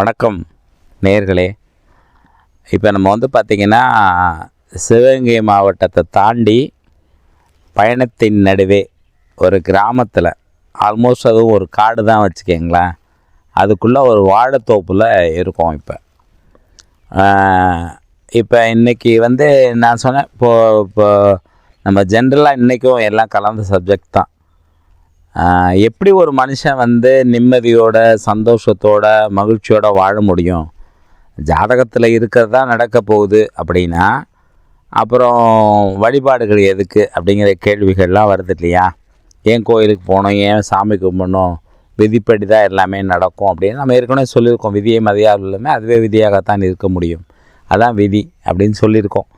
வணக்கம் நேர்களே. இப்போ நம்ம வந்து பார்த்திங்கன்னா சிவகங்கை மாவட்டத்தை தாண்டி பயணத்தின் நடுவே ஒரு கிராமத்தில் ஆல்மோஸ்ட் அதுவும் ஒரு காடு தான் வச்சுக்கோங்களேன். அதுக்குள்ளே ஒரு வாழைத்தோப்பில் இருக்கோம் இப்போ. இப்போ இன்றைக்கி வந்து நான் சொன்னேன் இப்போது இப்போ நம்ம ஜென்ரலாக இன்றைக்கும் எல்லாம் கலந்த சப்ஜெக்ட் தான். எப்படி ஒரு மனுஷன் வந்து நிம்மதியோட சந்தோஷத்தோட மகிழ்ச்சியோட வாழ முடியும்? ஜாதகத்தில் இருக்கிறது தான் நடக்க போகுது அப்படின்னா அப்புறம் வழிபாடுகள் எதுக்கு அப்படிங்கிற கேள்விகள்லாம் வருது இல்லையா? ஏன் கோயிலுக்கு போகணும் ஏன் சாமி கும்பிடணும்? விதிப்படி தான் எல்லாமே நடக்கும் அப்படின்னு நம்ம ஏற்கனவே சொல்லியிருக்கோம். விதியை மதியாக இல்லாமல் அதுவே விதியாகத்தான் இருக்க முடியும். அதான் விதி அப்படின்னு சொல்லியிருக்கோம்.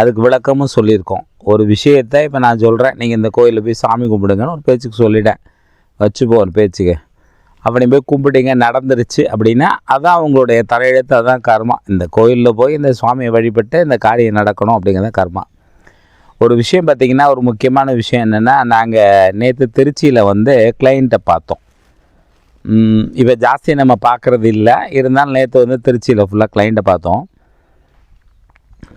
அதுக்கு விளக்கமும் சொல்லியிருக்கோம். ஒரு விஷயத்தை இப்போ நான் சொல்கிறேன் நீங்கள் இந்த கோயிலில் போய் சாமி கும்பிடுங்கன்னு ஒரு பேச்சுக்கு சொல்லிட்டேன். வச்சுப்போ ஒரு பேச்சுக்கு. அப்படி போய் கும்பிட்டீங்க நடந்துருச்சு அப்படின்னா அதான் அவங்களுடைய தலையெழுத்து அதான் கர்மா. இந்த கோயிலில் போய் இந்த சுவாமியை வழிபட்டு இந்த காரியம் நடக்கணும் அப்படிங்கிறத கர்மா. ஒரு விஷயம் பார்த்திங்கன்னா ஒரு முக்கியமான விஷயம் என்னென்னா நாங்கள் நேற்று திருச்சியில் வந்து கிளைண்ட்டை பார்த்தோம். இப்போ ஜாஸ்தி நம்ம பார்க்குறது இல்லை. இருந்தாலும் நேற்று வந்து திருச்சியில் ஃபுல்லாக கிளைண்ட்டை பார்த்தோம்.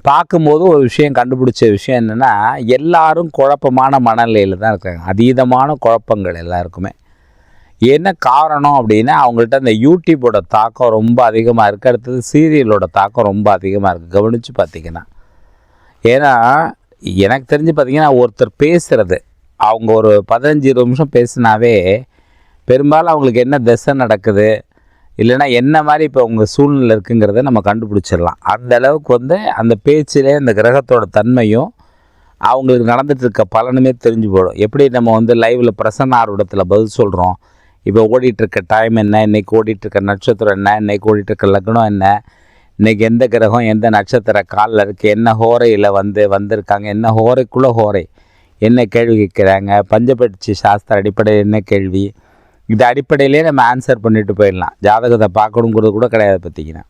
பார்க்கும்போது ஒரு விஷயம் கண்டுபிடிச்ச விஷயம் என்னென்னா எல்லாரும் குழப்பமான மனநிலையில் தான் இருக்காங்க. அதீதமான குழப்பங்கள் எல்லாருக்குமே. என்ன காரணம் அப்படின்னா அவங்கள்ட்ட அந்த யூடியூப்போட தாக்கம் ரொம்ப அதிகமாக இருக்குது அடுத்தது சீரியலோட தாக்கம் ரொம்ப அதிகமாக இருக்குது கவனித்து பார்த்தீங்கன்னா. ஏன்னா எனக்கு தெரிஞ்சு பார்த்திங்கன்னா ஒருத்தர் பேசுகிறது அவங்க ஒரு பதினஞ்சு இருபது நிமிஷம் பேசினாவே பெரும்பாலும் அவங்களுக்கு என்ன திசை நடக்குது இல்லைன்னா என்ன மாதிரி இப்போ உங்கள் சூழ்நிலை இருக்குங்கிறத நம்ம கண்டுபிடிச்சிடலாம். அந்த அளவுக்கு வந்து அந்த பேச்சிலே அந்த கிரகத்தோட தன்மையும் அவங்களுக்கு நடந்துட்டு இருக்க பலனுமே தெரிஞ்சு போயிடும். எப்படி நம்ம வந்து லைவில் பிரசன்ன ஆர்வத்தில் பதில் சொல்கிறோம் இப்போ ஓடிட்டுருக்க டைம் என்ன? இன்றைக்கி ஓடிட்டுருக்க நட்சத்திரம் என்ன? இன்றைக்கி ஓடிட்டுருக்க லக்னம் என்ன? இன்றைக்கி எந்த கிரகம் எந்த நட்சத்திர காலில் இருக்குது என்ன ஹோரையில் வந்து வந்திருக்காங்க? என்ன ஹோரைக்குள்ளே ஹோரை? என்ன கேள்வி கேட்குறாங்க? பஞ்சபட்சி சாஸ்திர அடிப்படையில் என்ன கேள்வி? இது அடிப்படையிலே நம்ம ஆன்சர் பண்ணிட்டு போயிடலாம். ஜாதகத்தை பார்க்கணுங்கிறது கூட கிடையாது பார்த்தீங்கன்னா.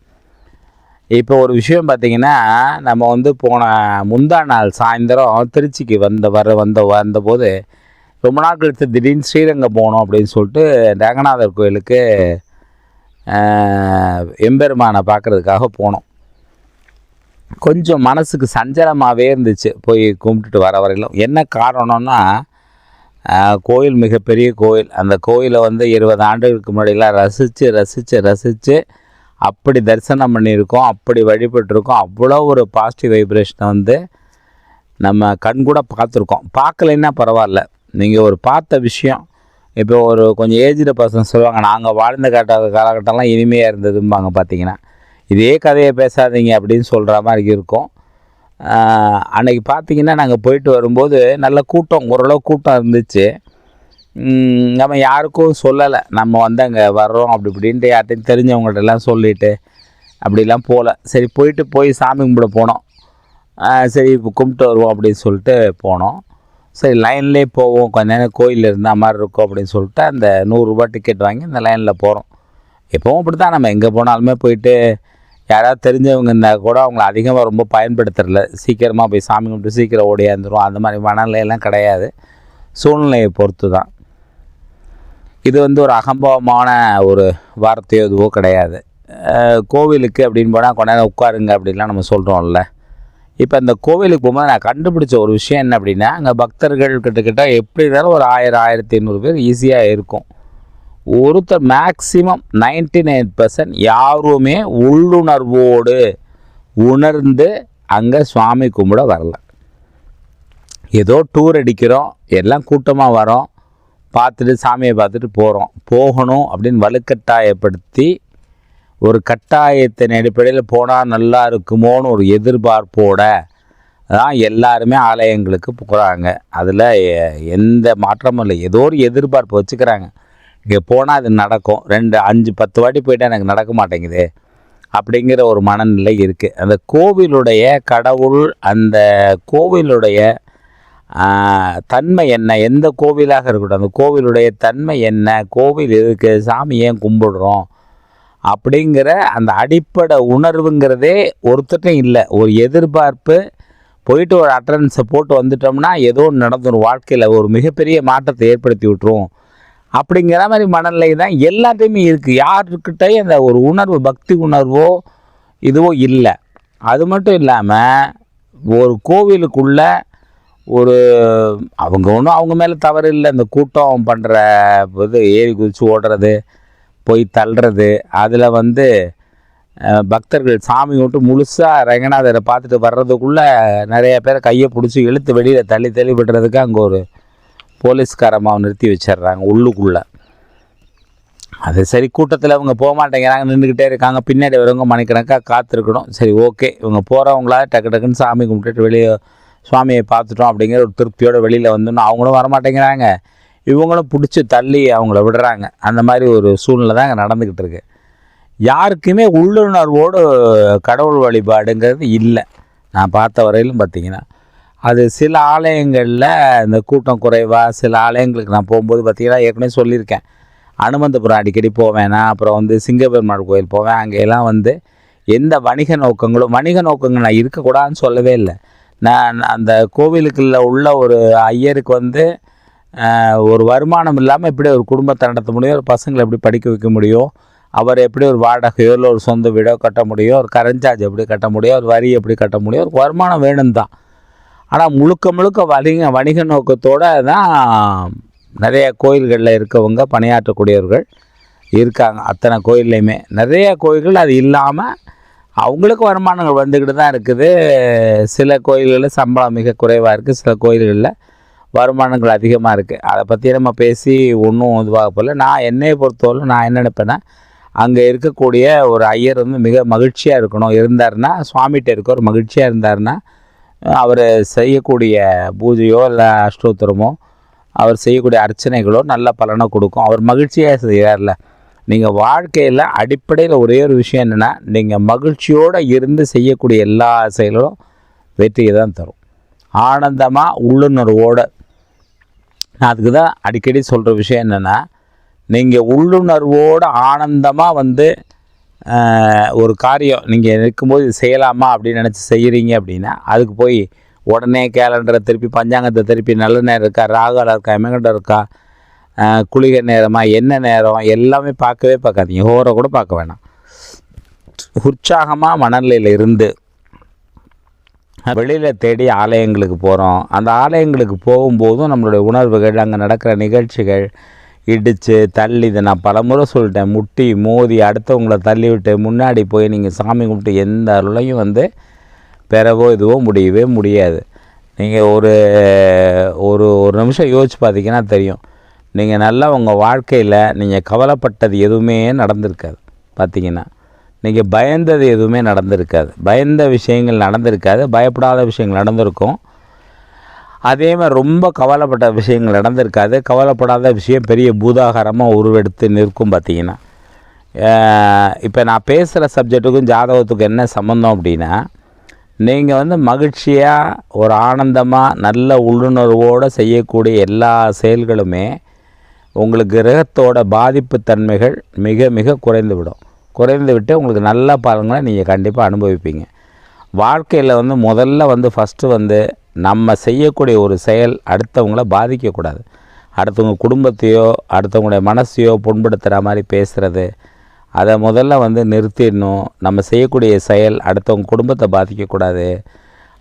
இப்போ ஒரு விஷயம் பார்த்தீங்கன்னா நம்ம வந்து போன முந்தா நாள் சாயந்தரம் திருச்சிக்கு வந்த வர வந்த வந்தபோது ரொம்ப நாள் கழித்து திடீர்னு ஸ்ரீரங்கம் போகணும் அப்படின்னு சொல்லிட்டு ரங்கநாதர் கோயிலுக்கு எம்பெருமானை பார்க்குறதுக்காக போனோம். கொஞ்சம் மனசுக்கு சஞ்சலமாகவே இருந்துச்சு. போய் கும்பிட்டுட்டு வர வரையிலும். என்ன காரணம்னா கோயில் மிகப்பெரிய கோயில். அந்த கோயிலை வந்து இருபது ஆண்டுகளுக்கு முன்னாடிலாம் ரசித்து ரசித்து ரசித்து அப்படி தரிசனம் பண்ணியிருக்கோம் அப்படி வழிபட்டிருக்கோம். அவ்வளோ ஒரு பாசிட்டிவ் வைப்ரேஷனை வந்து நம்ம கண் கூட பார்த்துருக்கோம். பார்க்கலைன்னா பரவாயில்ல. நீங்கள் ஒரு பார்த்த விஷயம் இப்போ ஒரு கொஞ்சம் ஏஜ்டு பர்சன் சொல்லுவாங்க நாங்கள் வாழ்ந்த காட்ட காலகட்டம்லாம் இனிமையாக இருந்ததும்பாங்க பார்த்தீங்கன்னா. இதே கதையை பேசாதீங்க அப்படின்னு சொல்கிற மாதிரி இருக்கும். அன்றைக்கி பார்த்திங்கன்னா நாங்கள் போயிட்டு வரும்போது நல்ல கூட்டம் ஓரளவு கூட்டம் இருந்துச்சு. நம்ம யாருக்கும் சொல்லலை. நம்ம வந்து அங்கே வர்றோம் அப்படி இப்படின்ட்டு யார்ட்டையும் தெரிஞ்சவங்கள்ட்ட சொல்லிவிட்டு அப்படிலாம் போகல சரி போயிட்டு போய் சாமி கும்பிட போனோம். சரி இப்போ கும்பிட்டு வருவோம் அப்படின்னு சொல்லிட்டு போனோம். சரி லைன்லேயே போவோம். கொஞ்ச நேரம் கோயில் இருந்தால் மாதிரி இருக்கும் அப்படின்னு சொல்லிட்டு அந்த நூறுரூபா டிக்கெட் வாங்கி அந்த லைனில் போகிறோம் எப்போவும் அப்படி தான் நம்ம எங்கே போனாலுமே போயிட்டு யாராவது தெரிஞ்சவங்க இருந்தால் கூட அவங்கள அதிகமாக ரொம்ப பயன்படுத்துறதில்ல. சீக்கிரமாக போய் சாமி கும்பிட்டு சீக்கிரம் ஓடியாந்துரும் அந்த மாதிரி மனநிலையெல்லாம் கிடையாது. சூழ்நிலையை பொறுத்து தான் இது வந்து ஒரு அகம்பவமான ஒரு வார்த்தையோ இதுவோ கிடையாது. கோவிலுக்கு அப்படின்னு போனால் கொஞ்ச நேரம் உட்காருங்க அப்படின்லாம் நம்ம சொல்கிறோம்ல இப்போ இந்த கோவிலுக்கு போகும்போது நான் கண்டுபிடிச்ச ஒரு விஷயம் என்ன அப்படின்னா அங்கே பக்தர்கள் கிட்டக்கிட்ட எப்படி இருந்தாலும் ஒரு ஆயிரம் ஆயிரத்தி ஐநூறு பேர் ஈஸியாக இருக்கும். ஒருத்தர் மேக்சிமம் நைன்டி நைன் பர்சன்ட் யாருமே உள்ளுணர்வோடு உணர்ந்து அங்கே சுவாமி கும்பிட வரல. ஏதோ டூர் அடிக்கிறோம் எல்லாம் கூட்டமாக வரோம் பார்த்துட்டு சாமியை பார்த்துட்டு போகிறோம் போகணும் அப்படின்னு வலுக்கட்டாயப்படுத்தி ஒரு கட்டாயத்தின் அடிப்படையில் போனால் நல்லா இருக்குமோன்னு ஒரு எதிர்பார்ப்போட தான் எல்லாருமே ஆலயங்களுக்கு போகிறாங்க அதில் எந்த மாற்றமும் இல்லை. ஏதோ ஒரு எதிர்பார்ப்பு வச்சுக்கிறாங்க. இங்கே போனால் அது நடக்கும். ரெண்டு அஞ்சு பத்து வாட்டி போயிட்டால் எனக்கு நடக்க மாட்டேங்குது. அப்படிங்கிற ஒரு மனநிலை இருக்குது அந்த கோவிலுடைய கடவுள் அந்த கோவிலுடைய தன்மை என்ன? எந்த கோவிலாக இருக்கட்டும் அந்த கோவிலுடைய தன்மை என்ன? கோவில் எதுக்கு? சாமி ஏன் கும்பிடுறோம்? அப்படிங்கிற அந்த அடிப்படை உணர்வுங்கிறதே ஒருத்தட்டும் இல்லை. ஒரு எதிர்பார்ப்பு போயிட்டு ஒரு அட்டண்டன்ஸை போட்டு வந்துட்டோம்னா ஏதோ ஒன்று நடந்துடும் வாழ்க்கையில் ஒரு மிகப்பெரிய மாற்றத்தை ஏற்படுத்தி விட்டுரும். அப்படிங்கிற மாதிரி மனநிலை தான் எல்லாத்தையுமே இருக்குது யாருக்கிட்டையும் அந்த ஒரு உணர்வு பக்தி உணர்வோ இதுவோ இல்லை. அது மட்டும் இல்லாமல் ஒரு கோவிலுக்குள்ள ஒரு அவங்க ஒன்றும் அவங்க மேலே தவறு இல்லை. இந்த கூட்டம் பண்ணுற இது ஏறி குதித்து ஓடுறது போய் தள்ளுறது அதில் வந்து பக்தர்கள் சாமி விட்டு முழுசாக ரங்கநாதரை பார்த்துட்டு வர்றதுக்குள்ளே நிறைய பேர் கையை பிடிச்சி இழுத்து வெளியில் தள்ளி தள்ளி விடுறதுக்கு அங்கே ஒரு போலீஸ்காரமாக நிறுத்தி வச்சிடுறாங்க உள்ளுக்குள்ளே. அது சரி கூட்டத்தில் இவங்க போக மாட்டேங்கிறாங்க நின்றுக்கிட்டே இருக்காங்க. பின்னாடி வரவங்க மணிக்கணக்காக காத்திருக்கணும். சரி ஓகே. இவங்க போகிறவங்களா டக்கு டக்குன்னு சாமி கும்பிட்டுட்டு வெளியே சுவாமியை பார்த்துட்டோம் அப்படிங்கிற ஒரு திருப்தியோடு வெளியில் வந்துன்னு அவங்களும் வரமாட்டேங்கிறாங்க. இவங்களும் பிடிச்சி தள்ளி அவங்கள விடுறாங்க. அந்த மாதிரி ஒரு சூழ்நிலை தான் அங்கே நடந்துக்கிட்டு இருக்கு. யாருக்குமே உள்ளுணர்வோடு கடவுள் வழிபாடுங்கிறது இல்லை. நான் பார்த்த வரையிலும் பார்த்தீங்கன்னா. அது சில ஆலயங்களில் இந்த கூட்டம் குறைவாக சில ஆலயங்களுக்கு நான் போகும்போது பார்த்திங்கன்னா ஏற்கனவே சொல்லியிருக்கேன். அனுமந்தபுரம் அடிக்கடி போவேன் நான் அப்புறம் வந்து சிங்கப்பெருமாள் கோயில் போவேன். அங்கெல்லாம் வந்து எந்த வணிக நோக்கங்களும் வணிக நோக்கங்கள் நான் இருக்கக்கூடாதுன்னு சொல்லவே இல்லை. நான் அந்த கோவிலுக்குள்ள உள்ள ஒரு ஐயருக்கு வந்து ஒரு வருமானம் இல்லாமல் எப்படி ஒரு குடும்பத்தை நடத்த முடியும் ஒரு பசங்களை எப்படி படிக்க வைக்க முடியும் அவர் எப்படி ஒரு வாடகையோ இல்லை ஒரு சொந்த வீடோ கட்ட முடியும் ஒரு கரஞ்சார்ஜ் எப்படி கட்ட முடியும் ஒரு வரி எப்படி கட்ட முடியும் ஒரு வருமானம் வேணும் தான் ஆனால் முழுக்க முழுக்க வணிக வணிக நோக்கத்தோடு தான் நிறைய கோயில்களில் இருக்கவங்க பணியாற்றக்கூடியவர்கள் இருக்காங்க. அத்தனை கோயில்லையுமே. நிறைய கோயில்கள் அது இல்லாமல் அவங்களுக்கு வருமானங்கள் வந்துக்கிட்டு தான் இருக்குது. சில கோயில்களில் சம்பளம் மிக குறைவாக இருக்குது சில கோயில்களில் வருமானங்கள் அதிகமாக இருக்குது அதை பற்றி நம்ம பேசி ஒன்றும் இதுவாக போகல நான் என்னையை பொறுத்தவரை நான் என்ன நினைப்பேன்னா அங்கே இருக்கக்கூடிய ஒரு ஐயர் வந்து மிக மகிழ்ச்சியாக இருக்கணும். இருந்தாருன்னா சுவாமிகிட்ட இருக்க ஒரு மகிழ்ச்சியாக இருந்தாருன்னா அவர் செய்யக்கூடிய பூஜையோ இல்லை அஷ்டோத்திரமோ அவர் செய்யக்கூடிய அர்ச்சனைகளோ நல்ல பலனை கொடுக்கும். அவர் மகிழ்ச்சியாக செய்கிறார்ல நீங்கள் வாழ்க்கையில் அடிப்படையில் ஒரே ஒரு விஷயம் என்னென்னா நீங்கள் மகிழ்ச்சியோடு இருந்து செய்யக்கூடிய எல்லா செயல்களும் வெற்றியை தான் தரும். ஆனந்தமாக உள்ளுணர்வோடு. நான் அதுக்கு தான் அடிக்கடி சொல்கிற விஷயம் என்னென்னா நீங்கள் உள்ளுணர்வோடு ஆனந்தமாக வந்து ஒரு காரியம் நீங்கள் நிற்கும்போது இது செய்யலாமா அப்படின்னு நினச்சி செய்கிறீங்க அப்படின்னா அதுக்கு போய் உடனே கேலண்டரை திருப்பி பஞ்சாங்கத்தை திருப்பி நல்ல நேரம் இருக்கா ராகாலம் இருக்கா எமகண்டம் இருக்கா குளிகை நேரமாக என்ன நேரம் எல்லாமே பார்க்கவே பார்க்காதீங்க. ஹோரை கூட பார்க்க வேணாம். உற்சாகமாக மனநிலையில் இருந்து வெளியில் தேடி ஆலயங்களுக்கு போகிறோம் அந்த ஆலயங்களுக்கு போகும்போதும் நம்மளுடைய உணர்வுகள் அங்கே நடக்கிற நிகழ்ச்சிகள் இடித்து தள்ளி இதை நான் பலமுறை சொல்லிட்டேன். முட்டி மோதி அடுத்தவங்கள தள்ளி விட்டு முன்னாடி போய் நீங்கள் சாமி கும்பிட்டு எந்த அருளையும் வந்து பெறவோ இதுவோ முடியவே முடியாது. நீங்கள் ஒரு ஒரு ஒரு நிமிஷம் யோசிச்சு பார்த்தீங்கன்னா தெரியும். நீங்கள் நல்லா உங்கள் வாழ்க்கையில் நீங்கள் கவலைப்பட்டது எதுவுமே நடந்திருக்காது பார்த்தீங்கன்னா நீங்கள் பயந்தது எதுவுமே நடந்திருக்காது. பயந்த விஷயங்கள் நடந்திருக்காது. பயப்படாத விஷயங்கள் நடந்திருக்கும். அதே மாதிரி ரொம்ப கவலைப்பட்ட விஷயங்கள் நடந்திருக்காது. கவலைப்படாத விஷயம் பெரிய பூதாகாரமாக உருவெடுத்து நிற்கும் பார்த்தீங்கன்னா. இப்போ நான் பேசுகிற சப்ஜெக்ட்டுக்கும் ஜாதகத்துக்கும் என்ன சம்மந்தம் அப்படின்னா நீங்கள் வந்து மகிழ்ச்சியாக ஒரு ஆனந்தமாக நல்ல உள்ளுணர்வோடு செய்யக்கூடிய எல்லா செயல்களுமே உங்களுக்கு கிரகத்தோட பாதிப்பு தன்மைகள் மிக மிக குறைந்து விடும். குறைந்து விட்டு உங்களுக்கு நல்ல பலன்களை நீங்கள் கண்டிப்பாக அனுபவிப்பீங்க. வாழ்க்கையில் வந்து முதல்ல வந்து ஃபஸ்ட்டு வந்து நம்ம செய்யக்கூடிய ஒரு செயல் அடுத்தவங்கள பாதிக்கக்கூடாது. அடுத்தவங்க குடும்பத்தையோ அடுத்தவங்களுடைய மனசையோ புண்படுத்துகிற மாதிரி பேசுகிறது அதை முதல்ல வந்து நிறுத்திடணும். நம்ம செய்யக்கூடிய செயல் அடுத்தவங்க குடும்பத்தை பாதிக்கக்கூடாது.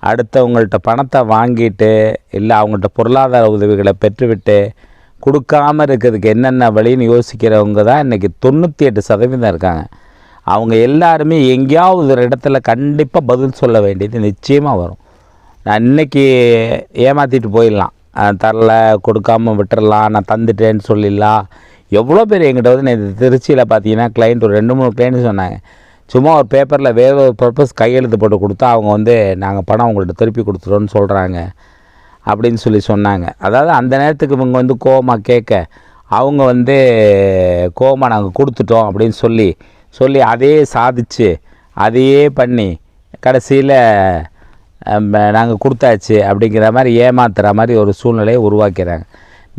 அடுத்தவங்கள்ட்ட பணத்தை வாங்கிட்டு இல்லை அவங்கள்ட்ட பொருளாதார உதவிகளை பெற்றுவிட்டு கொடுக்காம இருக்கிறதுக்கு என்னென்ன வழின்னு யோசிக்கிறவங்க தான் இன்றைக்கி தொண்ணூற்றி எட்டு சதவீதம் இருக்காங்க. அவங்க எல்லாருமே எங்கேயாவது ஒரு இடத்துல கண்டிப்பாக பதில் சொல்ல வேண்டியது நிச்சயமாக வரும். நான் இன்னைக்கு ஏமாற்றிட்டு போயிடலாம். தரல கொடுக்காம விட்டுறலாம் நான் தந்துட்டேன்னு சொல்லிடலாம் எவ்வளோ பேர் எங்கிட்ட வந்து நேற்று திருச்சியில் பார்த்தீங்கன்னா கிளைண்ட் ஒரு ரெண்டு மூணு கிளைண்ட் சொன்னாங்க. சும்மா ஒரு பேப்பரில் வேறு ஒரு பர்பஸ் கையெழுத்து போட்டு கொடுத்தா அவங்க வந்து நாங்கள் பணம் அவங்கள்ட்ட திருப்பி கொடுத்துட்டோன்னு சொல்கிறாங்க அப்படின்னு சொல்லி சொன்னாங்க. அதாவது அந்த நேரத்துக்கு இவங்க வந்து கோவமாக கேட்க அவங்க வந்து கோவமாக நாங்கள் கொடுத்துட்டோம் அப்படின்னு சொல்லி சொல்லி அதையே சாதிச்சு அதையே பண்ணி கடைசியில் நாங்கள் கொடுத்தாச்சு அப்படிங்கிற மாதிரி ஏமாத்துகிற மாதிரி ஒரு சூழ்நிலையை உருவாக்கிறாங்க.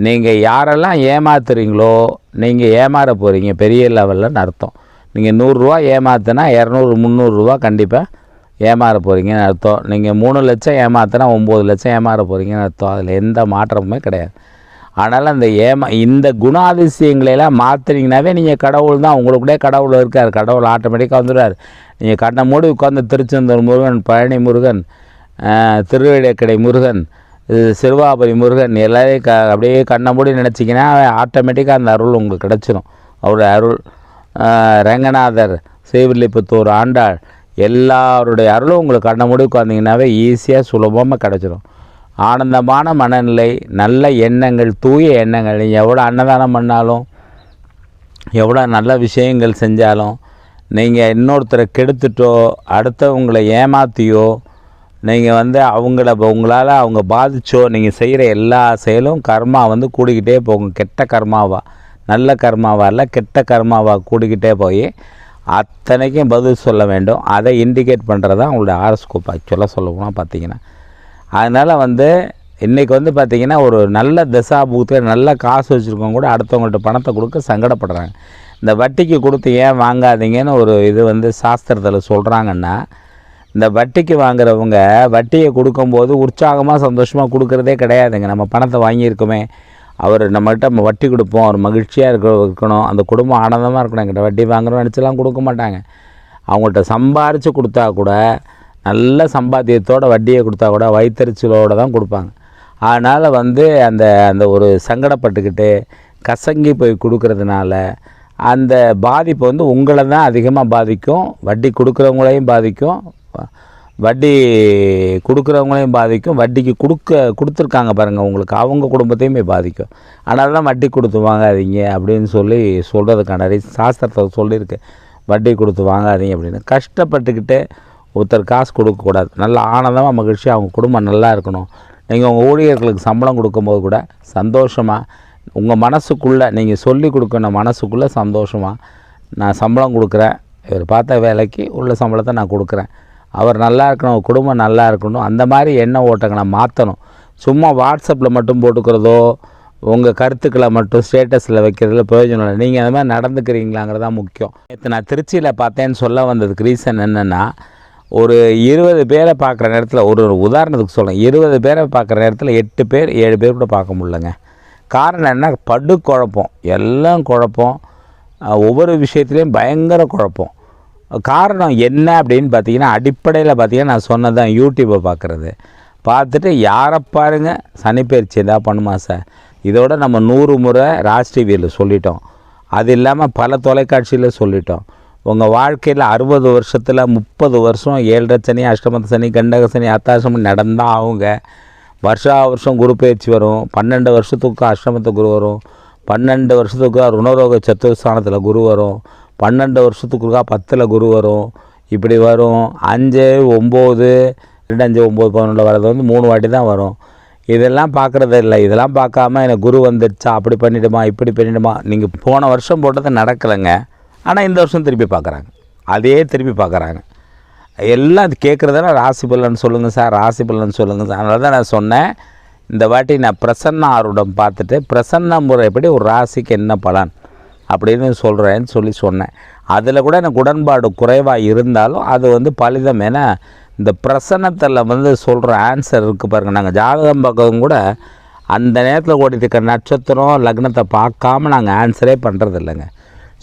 நீங்கள் யாரெல்லாம் ஏமாத்துறீங்களோ நீங்கள் ஏமாற போகிறீங்க பெரிய லெவலில்னு அர்த்தம். நீங்கள் நூறுரூவா ஏமாத்தினா இரநூறு முந்நூறுரூவா கண்டிப்பாக ஏமாற போகிறீங்கன்னு அர்த்தம். நீங்கள் மூணு லட்சம் ஏமாத்தினா ஒம்பது லட்சம் ஏமாற போகிறீங்கன்னு அர்த்தம். அதில் எந்த மாற்றமுமே கிடையாது. ஆனால் அந்த ஏமா இந்த குணாதிசயங்களையெல்லாம் மாற்றுறீங்கனாவே நீங்கள் கடவுள் தான். உங்களுக்குள்ளே கடவுள் இருக்கார். கடவுள் ஆட்டோமேட்டிக்காக வந்துடுவார். நீங்கள் கண்ணை மூடி உட்காந்து திருச்செந்தூர் முருகன் பழனி முருகன் திருவேடக்கடை முருகன் சிறுவாபுரி முருகன் எல்லாரையும் க அப்படியே கண்ணை மூடி நினச்சிங்கன்னா ஆட்டோமேட்டிக்காக அந்த அருள் உங்களுக்கு கிடச்சிரும். அவருடைய அருள் ரங்கநாதர் ஸ்ரீவில்லிபுத்தூர் ஆண்டாள் எல்லாருடைய அருளும் உங்களுக்கு கண்ணை மூடி உட்காந்திங்கனாவே ஈஸியாக சுலபமாக கிடச்சிரும். ஆனந்தமான மனநிலை நல்ல எண்ணங்கள் தூய எண்ணங்கள். நீங்கள் எவ்வளோ அன்னதானம் பண்ணாலும் எவ்வளோ நல்ல விஷயங்கள் செஞ்சாலும் நீங்கள் இன்னொருத்தரை கெடுத்துட்டோ அடுத்தவங்களை ஏமாற்றியோ நீங்கள் வந்து அவங்கள உங்களால் அவங்க பாதிச்சோ நீங்கள் செய்கிற எல்லா செயலும் கர்மா வந்து கூடிக்கிட்டே போகும். கெட்ட கர்மாவா? நல்ல கர்மாவா இல்லை கெட்ட கர்மாவா கூடிக்கிட்டே போய் அத்தனைக்கும் பதில் சொல்ல வேண்டும். அதை இண்டிகேட் பண்ணுறது தான் உங்களுடைய ஆரஸ்கோப் ஆக்சுவலாக சொல்ல போனால் பார்த்தீங்கன்னா. அதனால் வந்து இன்றைக்கி வந்து பார்த்திங்கன்னா ஒரு நல்ல தசாபூத்தில் நல்ல காசு வச்சுருக்கவங்க கூட அடுத்தவங்கள்ட்ட பணத்தை கொடுக்க சங்கடப்படுறாங்க. இந்த வட்டிக்கு கொடுத்து ஏன் வாங்காதீங்கன்னு ஒரு இது வந்து சாஸ்திரத்தில் சொல்கிறாங்கன்னா இந்த வட்டிக்கு வாங்குறவங்க வட்டியை கொடுக்கும்போது உற்சாகமாக சந்தோஷமாக கொடுக்குறதே கிடையாதுங்க. நம்ம பணத்தை வாங்கியிருக்கோமே. அவர் நம்மகிட்ட நம்ம வட்டி கொடுப்போம். அவர் மகிழ்ச்சியாக இருக்க இருக்கணும். அந்த குடும்பம் ஆனந்தமாக இருக்கணும். என்கிட்ட வட்டி வாங்குறோம்னு நினச்சலாம் கொடுக்க மாட்டாங்க. அவங்கள்ட்ட சம்பாரித்து கொடுத்தா கூட நல்ல சம்பாத்தியத்தோட வட்டியை கொடுத்தா கூட வயிற்றுச்சலோடு தான் கொடுப்பாங்க. அதனால் வந்து அந்த அந்த ஒரு சங்கடப்பட்டுக்கிட்டு கசங்கி போய் கொடுக்கறதுனால அந்த பாதிப்பு வந்து உங்களை தான் அதிகமாக பாதிக்கும். வட்டி கொடுக்குறவங்களையும் பாதிக்கும். வட்டி கொடுக்குறவங்களையும் பாதிக்கும். வட்டிக்கு கொடுக்க கொடுத்துருக்காங்க பாருங்கள் உங்களுக்கு அவங்க குடும்பத்தையுமே பாதிக்கும். அதனால தான் வட்டி கொடுத்து வாங்காதீங்க அப்படின்னு சொல்லி சொல்கிறதுக்கான ரீசன் சாஸ்திரத்தை சொல்லியிருக்கு. வட்டி கொடுத்து வாங்காதீங்க அப்படின்னு. கஷ்டப்பட்டுக்கிட்டு ஒருத்தர் காசு கொடுக்கக்கூடாது. நல்ல ஆனந்தமாக மகிழ்ச்சியாக அவங்க குடும்பம் நல்லா இருக்கணும். நீங்கள் உங்கள் ஊழியர்களுக்கு சம்பளம் கொடுக்கும்போது கூட சந்தோஷமாக உங்கள் மனசுக்குள்ளே நீங்கள் சொல்லி கொடுக்கணும் மனசுக்குள்ளே சந்தோஷமாக நான் சம்பளம் கொடுக்குறேன். இவர் பார்த்த வேலைக்கு உள்ள சம்பளத்தை நான் கொடுக்குறேன். அவர் நல்லா இருக்கணும் குடும்பம் நல்லா இருக்கணும் அந்த மாதிரி எண்ண ஓட்டங்களை மாற்றணும் சும்மா வாட்ஸ்அப்பில் மட்டும் போட்டுக்கிறதோ உங்கள் கருத்துக்களை மட்டும் ஸ்டேட்டஸில் வைக்கிறதுல பிரயோஜனம் இல்லை. நீங்கள் அந்த மாதிரி நடந்துக்கிறீங்களாங்கிறது தான் முக்கியம். நேற்று நான் திருச்சியில் பார்த்தேன்னு சொல்ல வந்ததுக்கு ரீசன் என்னென்னா ஒரு இருபது பேரை பார்க்குற நேரத்தில் ஒரு ஒரு உதாரணத்துக்கு சொல்கிறேன் இருபது பேரை பார்க்குற நேரத்தில் எட்டு பேர் ஏழு பேர் கூட பார்க்க முடியலங்க. காரணம் என்ன படு குழப்பம் எல்லாம் குழப்பம். ஒவ்வொரு விஷயத்துலேயும் பயங்கர குழப்பம். காரணம் என்ன அப்படின்னு பார்த்தீங்கன்னா அடிப்படையில் பார்த்தீங்கன்னா நான் சொன்னதான் யூடியூப்பை பார்க்குறது. பார்த்துட்டு யாரை பாருங்க? சனிப்பயிற்சி எதா பண்ணுமா சார்? இதோட நம்ம நூறு முறை ராஜ் டிவியில் சொல்லிட்டோம். அது இல்லாமல் பல தொலைக்காட்சியில் சொல்லிட்டோம். உங்கள் வாழ்க்கையில் அறுபது வருஷத்தில் முப்பது வருஷம் ஏழரை சனி அஷ்டமத்து சனி கண்டக சனி அத்தாசம் நடந்தால் அவங்க வருஷா வருஷம் குரு பயிற்சி வரும். பன்னெண்டு வருஷத்துக்கு அஷ்டமத்து குரு வரும். பன்னெண்டு வருஷத்துக்கு ருணரோக சத்துருஸ்தானத்தில் குரு வரும். பன்னெண்டு வருஷத்துக்குள்ளா பத்தில் குரு வரும். இப்படி வரும். அஞ்சு ஒம்பது ரெண்டு அஞ்சு ஒம்பது பதினொன்று வர்றது வந்து மூணு வாட்டி தான் வரும். இதெல்லாம் பார்க்குறது இல்லை. இதெல்லாம் பார்க்காம எனக்கு குரு வந்துடுச்சா? அப்படி பண்ணிவிடுமா இப்படி பண்ணிவிடுமா நீங்கள் போன வருஷம் போட்டது நடக்கலைங்க. ஆனால் இந்த வருஷம் திருப்பி பார்க்குறாங்க. அதே திருப்பி பார்க்குறாங்க. எல்லாம் அது கேட்குறதெல்லாம் ராசி பலன் சொல்லுங்கள் சார் ராசி பலன் சொல்லுங்கள் சார். அதனால தான் நான் சொன்னேன். இந்த வாட்டி நான் பிரசன்ன ஆருடம் பார்த்துட்டு பிரசன்ன முறைப்படி ஒரு ராசிக்கு என்ன பலன்? அப்படின்னு சொல்கிறேன்னு சொல்லி சொன்னேன். அதில் கூட எனக்கு உடன்பாடு குறைவாக இருந்தாலும் அது வந்து பலிதம் ஏன்னா இந்த பிரசன்னத்தில் வந்து சொல்கிற ஆன்சர் இருக்குது பாருங்கள் நாங்கள் ஜாதகம் பார்க்கவும் கூட அந்த நேரத்தில் ஓடிட்டு இருக்க நட்சத்திரம் லக்னத்தை பார்க்காம நாங்கள் ஆன்சரே பண்ணுறது இல்லைங்க.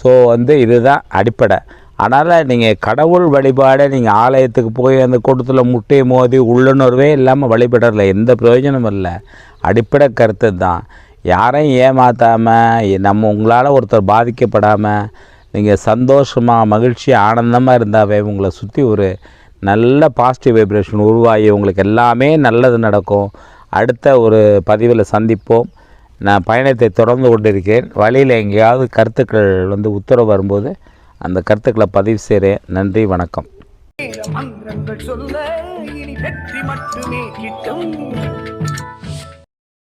ஸோ வந்து இதுதான் அடிப்படை. அதனால் நீங்கள் கடவுள் வழிபாடை நீங்கள் ஆலயத்துக்கு போய் அந்த கூட்டத்தில் முட்டையை மோதி உள்ளுணர்வே இல்லாமல் வழிபடல எந்த பிரயோஜனமும் இல்லை. அடிப்படை கருத்து தான் யாரையும் ஏமாற்றாமல் நம்ம உங்களால் ஒருத்தர் பாதிக்கப்படாமல் நீங்கள் சந்தோஷமாக மகிழ்ச்சி ஆனந்தமாக இருந்தாவே உங்களை சுற்றி ஒரு நல்ல பாசிட்டிவ் வைப்ரேஷன் உருவாகி உங்களுக்கு எல்லாமே நல்லது நடக்கும். அடுத்த ஒரு பதிவில் சந்திப்போம். நான் பயணத்தை தொடர்ந்து கொண்டிருக்கேன். வழியில் எங்கேயாவது கருத்துக்கள் வந்து உத்தரவு வரும்போது அந்த கருத்துக்களை பதிவு செய்கிறேன் நன்றி வணக்கம். மந்திரங்கள் சொல்ல இனி வெற்றி மட்டுமே கிட்டும்.